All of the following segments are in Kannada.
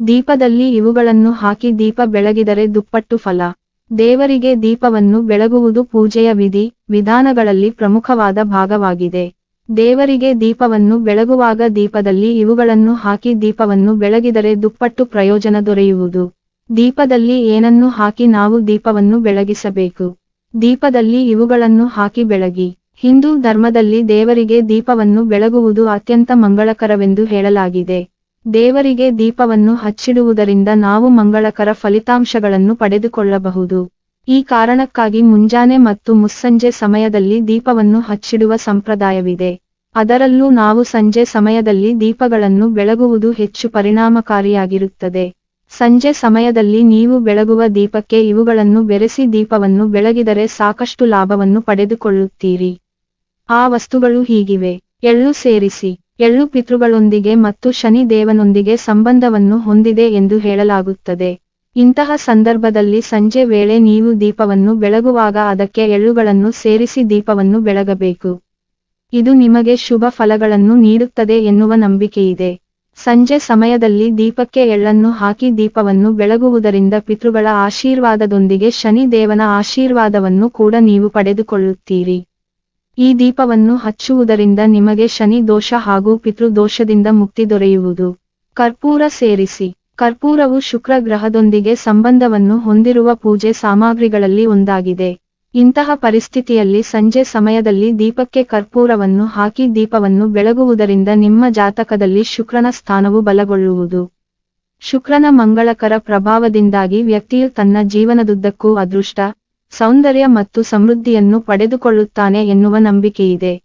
ದೀಪದಲ್ಲಿ ಇವುಗಳನ್ನು ಹಾಕಿ ದೀಪ ಬೆಳಗಿದರೆ ದುಪ್ಪಟ್ಟು ಫಲ. ದೇವರಿಗೆ ದೀಪವನ್ನು ಬೆಳಗುವುದು ಪೂಜೆಯ ವಿಧಿ, ವಿಧಾನಗಳಲ್ಲಿ ಪ್ರಮುಖವಾದ ಭಾಗವಾಗಿದೆ. ದೇವರಿಗೆ ದೀಪವನ್ನು ಬೆಳಗುವಾಗ ದೀಪದಲ್ಲಿ ಇವುಗಳನ್ನು ಹಾಕಿ ದೀಪವನ್ನು ಬೆಳಗಿದರೆ ದುಪ್ಪಟ್ಟು ಪ್ರಯೋಜನ ದೊರೆಯುವುದು. ದೀಪದಲ್ಲಿ ಏನನ್ನು ಹಾಕಿ ನಾವು ದೀಪವನ್ನು ಬೆಳಗಿಸಬೇಕು? ದೀಪದಲ್ಲಿ ಇವುಗಳನ್ನು ಹಾಕಿ ಬೆಳಗಿ. ಹಿಂದೂ ಧರ್ಮದಲ್ಲಿ ದೇವರಿಗೆ ದೀಪವನ್ನು ಬೆಳಗುವುದು ಅತ್ಯಂತ ಮಂಗಳಕರವೆಂದು ಹೇಳಲಾಗಿದೆ. ದೇವರಿಗೆ ದೀಪವನ್ನು ಹಚ್ಚಿಡುವುದರಿಂದ ನಾವು ಮಂಗಳಕರ ಫಲಿತಾಂಶಗಳನ್ನು ಪಡೆದುಕೊಳ್ಳಬಹುದು. ಈ ಕಾರಣಕ್ಕಾಗಿ ಮುಂಜಾನೆ ಮತ್ತು ಮುಸ್ಸಂಜೆ ಸಮಯದಲ್ಲಿ ದೀಪವನ್ನು ಹಚ್ಚಿಡುವ ಸಂಪ್ರದಾಯವಿದೆ. ಅದರಲ್ಲೂ ನಾವು ಸಂಜೆ ಸಮಯದಲ್ಲಿ ದೀಪಗಳನ್ನು ಬೆಳಗುವುದು ಹೆಚ್ಚು ಪರಿಣಾಮಕಾರಿಯಾಗಿರುತ್ತದೆ. ಸಂಜೆ ಸಮಯದಲ್ಲಿ ನೀವು ಬೆಳಗುವ ದೀಪಕ್ಕೆ ಇವುಗಳನ್ನು ಬೆರೆಸಿ ದೀಪವನ್ನು ಬೆಳಗಿದರೆ ಸಾಕಷ್ಟು ಲಾಭವನ್ನು ಪಡೆದುಕೊಳ್ಳುತ್ತೀರಿ. ಆ ವಸ್ತುಗಳು ಹೀಗಿವೆ. ಎಳ್ಳು ಸೇರಿಸಿ. ಎಳ್ಳು ಪಿತೃಗಳೊಂದಿಗೆ ಮತ್ತು ಶನಿ ದೇವನೊಂದಿಗೆ ಸಂಬಂಧವನ್ನು ಹೊಂದಿದೆ ಎಂದು ಹೇಳಲಾಗುತ್ತದೆ. ಇಂತಹ ಸಂದರ್ಭದಲ್ಲಿ ಸಂಜೆ ವೇಳೆ ನೀವು ದೀಪವನ್ನು ಬೆಳಗುವಾಗ ಅದಕ್ಕೆ ಎಳ್ಳುಗಳನ್ನು ಸೇರಿಸಿ ದೀಪವನ್ನು ಬೆಳಗಬೇಕು. ಇದು ನಿಮಗೆ ಶುಭ ಫಲಗಳನ್ನು ನೀಡುತ್ತದೆ ಎನ್ನುವ ನಂಬಿಕೆಯಿದೆ. ಸಂಜೆ ಸಮಯದಲ್ಲಿ ದೀಪಕ್ಕೆ ಎಳ್ಳನ್ನು ಹಾಕಿ ದೀಪವನ್ನು ಬೆಳಗುವುದರಿಂದ ಪಿತೃಗಳ ಆಶೀರ್ವಾದದೊಂದಿಗೆ ಶನಿ ದೇವನ ಆಶೀರ್ವಾದವನ್ನು ಕೂಡ ನೀವು ಪಡೆದುಕೊಳ್ಳುತ್ತೀರಿ. ಈ ದೀಪವನ್ನು ಹಚ್ಚುವುದರಿಂದ ನಿಮಗೆ ಶನಿ ದೋಷ ಹಾಗೂ ಪಿತೃದೋಷದಿಂದ ಮುಕ್ತಿ ದೊರೆಯುವುದು. ಕರ್ಪೂರ ಸೇರಿಸಿ. ಕರ್ಪೂರವು ಶುಕ್ರ ಗ್ರಹದೊಂದಿಗೆ ಸಂಬಂಧವನ್ನು ಹೊಂದಿರುವ ಪೂಜೆ ಸಾಮಗ್ರಿಗಳಲ್ಲಿ ಒಂದಾಗಿದೆ. ಇಂತಹ ಪರಿಸ್ಥಿತಿಯಲ್ಲಿ ಸಂಜೆ ಸಮಯದಲ್ಲಿ ದೀಪಕ್ಕೆ ಕರ್ಪೂರವನ್ನು ಹಾಕಿ ದೀಪವನ್ನು ಬೆಳಗುವುದರಿಂದ ನಿಮ್ಮ ಜಾತಕದಲ್ಲಿ ಶುಕ್ರನ ಸ್ಥಾನವು ಬಲಗೊಳ್ಳುವುದು. ಶುಕ್ರನ ಮಂಗಳಕರ ಪ್ರಭಾವದಿಂದಾಗಿ ವ್ಯಕ್ತಿಯು ತನ್ನ ಜೀವನದುದ್ದಕ್ಕೂ ಅದೃಷ್ಟ ಸೌಂದರ್ಯ ಮತ್ತು ಸಮೃದ್ಧಿಯನ್ನು ಪಡೆದುಕೊಳ್ಳುತ್ತಾನೆ ಎನ್ನುವ ನಂಬಿಕೆಯಿದೆ.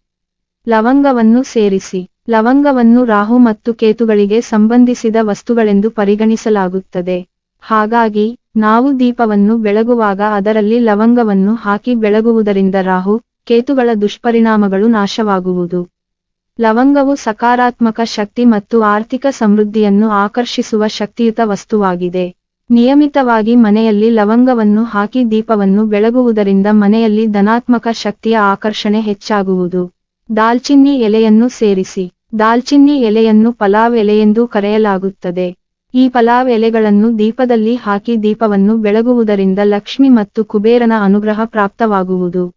ಲವಂಗವನ್ನು ಸೇರಿಸಿ. ಲವಂಗವನ್ನು ರಾಹು ಮತ್ತು ಕೇತುಗಳಿಗೆ ಸಂಬಂಧಿಸಿದ ವಸ್ತುಗಳೆಂದು ಪರಿಗಣಿಸಲಾಗುತ್ತದೆ. ಹಾಗಾಗಿ, ನಾವು ದೀಪವನ್ನು ಬೆಳಗುವಾಗ ಅದರಲ್ಲಿ ಲವಂಗವನ್ನು ಹಾಕಿ ಬೆಳಗುವುದರಿಂದ ರಾಹು, ಕೇತುಗಳ ದುಷ್ಪರಿಣಾಮಗಳು ನಾಶವಾಗುವುದು. ಲವಂಗವು ಸಕಾರಾತ್ಮಕ ಶಕ್ತಿ ಮತ್ತು ಆರ್ಥಿಕ ಸಮೃದ್ಧಿಯನ್ನು ಆಕರ್ಷಿಸುವ ಶಕ್ತಿಯುತ ವಸ್ತುವಾಗಿದೆ. ನಿಯಮಿತವಾಗಿ ಮನೆಯಲ್ಲಿ ಲವಂಗವನ್ನು ಹಾಕಿ ದೀಪವನ್ನು ಬೆಳಗುವುದರಿಂದ ಮನೆಯಲ್ಲಿ ಧನಾತ್ಮಕ ಶಕ್ತಿಯ ಆಕರ್ಷಣೆ ಹೆಚ್ಚಾಗುವುದು. ದಾಲ್ಚಿನ್ನಿ ಎಲೆಯನ್ನು ಸೇರಿಸಿ. ದಾಲ್ಚಿನ್ನಿ ಎಲೆಯನ್ನು ಪಲಾವ್ ಎಲೆಯೆಂದು ಕರೆಯಲಾಗುತ್ತದೆ. ಈ ಪಲಾವ್ ಎಲೆಗಳನ್ನು ದೀಪದಲ್ಲಿ ಹಾಕಿ ದೀಪವನ್ನು ಬೆಳಗುವುದರಿಂದ ಲಕ್ಷ್ಮಿ ಮತ್ತು ಕುಬೇರನ ಅನುಗ್ರಹ ಪ್ರಾಪ್ತವಾಗುವುದು.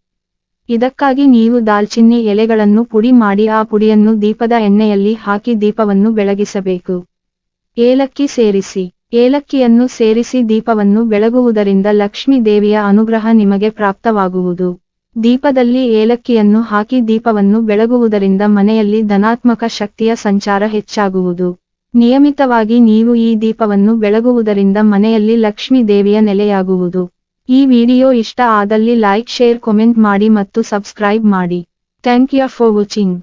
ಇದಕ್ಕಾಗಿ ನೀವು ದಾಲ್ಚಿನ್ನಿ ಎಲೆಗಳನ್ನು ಪುಡಿ ಮಾಡಿ ಆ ಪುಡಿಯನ್ನು ದೀಪದ ಎಣ್ಣೆಯಲ್ಲಿ ಹಾಕಿ ದೀಪವನ್ನು ಬೆಳಗಿಸಬೇಕು. ಏಲಕ್ಕಿ ಸೇರಿಸಿ. ಏಲಕ್ಕಿಯನ್ನು ಸೇರಿಸಿ ದೀಪವನ್ನು ಬೆಳಗುವುದರಿಂದ ಲಕ್ಷ್ಮೀ ದೇವಿಯ ಅನುಗ್ರಹ ನಿಮಗೆ ಪ್ರಾಪ್ತವಾಗುವುದು. ದೀಪದಲ್ಲಿ ಏಲಕ್ಕಿಯನ್ನು ಹಾಕಿ ದೀಪವನ್ನು ಬೆಳಗುವುದರಿಂದ ಮನೆಯಲ್ಲಿ ಧನಾತ್ಮಕ ಶಕ್ತಿಯ ಸಂಚಾರ ಹೆಚ್ಚಾಗುವುದು. ನಿಯಮಿತವಾಗಿ ನೀವು ಈ ದೀಪವನ್ನು ಬೆಳಗುವುದರಿಂದ ಮನೆಯಲ್ಲಿ ಲಕ್ಷ್ಮೀ ದೇವಿಯ ನೆಲೆಯಾಗುವುದು. ಈ ವಿಡಿಯೋ ಇಷ್ಟ ಆದಲ್ಲಿ ಲೈಕ್, ಶೇರ್, ಕಾಮೆಂಟ್ ಮಾಡಿ ಮತ್ತು ಸಬ್ಸ್ಕ್ರೈಬ್ ಮಾಡಿ. Thank you for watching.